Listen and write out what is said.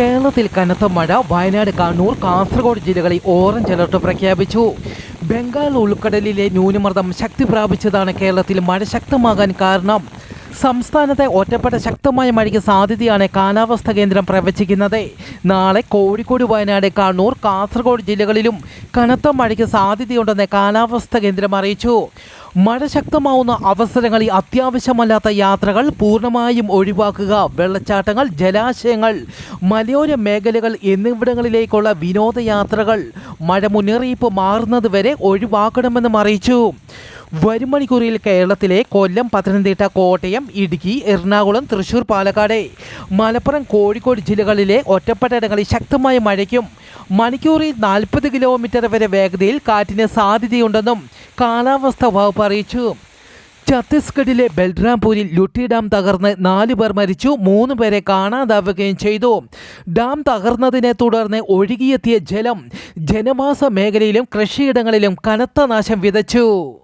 കേരളത്തിൽ കനത്ത മഴ വയനാട് കണ്ണൂർ കാസർഗോഡ് ജില്ലകളിൽ ഓറഞ്ച് അലർട്ട് പ്രഖ്യാപിച്ചു. ബംഗാൾ ഉൾക്കടലിലെ ന്യൂനമർദ്ദം ശക്തി പ്രാപിച്ചതാണ് കേരളത്തിൽ മഴ ശക്തമാകാൻ കാരണം. സംസ്ഥാനത്തെ ഒറ്റപ്പെട്ട ശക്തമായ മഴയ്ക്ക് സാധ്യതയാണ് കാലാവസ്ഥാ കേന്ദ്രം പ്രവചിക്കുന്നത്. നാളെ കോഴിക്കോട് വയനാട് കണ്ണൂർ കാസർഗോഡ് ജില്ലകളിലും കനത്ത മഴയ്ക്ക് സാധ്യതയുണ്ടെന്ന് കാലാവസ്ഥാ കേന്ദ്രം അറിയിച്ചു. മഴ ശക്തമാവുന്ന അവസരങ്ങളിൽ അത്യാവശ്യമല്ലാത്ത യാത്രകൾ പൂർണമായും ഒഴിവാക്കുക വെള്ളച്ചാട്ടങ്ങൾ ജലാശയങ്ങൾ മലയോര മേഖലകൾ എന്നിവിടങ്ങളിലേക്കുള്ള വിനോദയാത്രകൾ മഴ മുന്നറിയിപ്പ് മാറുന്നതുവരെ ഒഴിവാക്കണമെന്നും അറിയിച്ചു. വരും മണിക്കൂറിൽ കേരളത്തിലെ കൊല്ലം പത്തനംതിട്ട കോട്ടയം ഇടുക്കി എറണാകുളം തൃശൂർ പാലക്കാട്. മലപ്പുറം കോഴിക്കോട് ജില്ലകളിലെ ഒറ്റപ്പെട്ടയിടങ്ങളിൽ ശക്തമായ മഴയ്ക്കും മണിക്കൂറിൽ നാൽപ്പത് കിലോമീറ്റർ വരെ വേഗതയിൽ കാറ്റിന് സാധ്യതയുണ്ടെന്നും കാലാവസ്ഥാ വകുപ്പ് അറിയിച്ചു. ഛത്തീസ്ഗഡിലെ ബൽറാംപൂരിൽ ലുട്ടി ഡാം തകർന്ന് നാലു പേർ മരിച്ചു മൂന്ന് പേരെ കാണാതാവുകയും ചെയ്തു. ഡാം തകർന്നതിനെ തുടർന്ന് ഒഴുകിയെത്തിയ ജലം ജനവാസ മേഖലയിലും കൃഷിയിടങ്ങളിലും കനത്ത നാശം വിതച്ചു.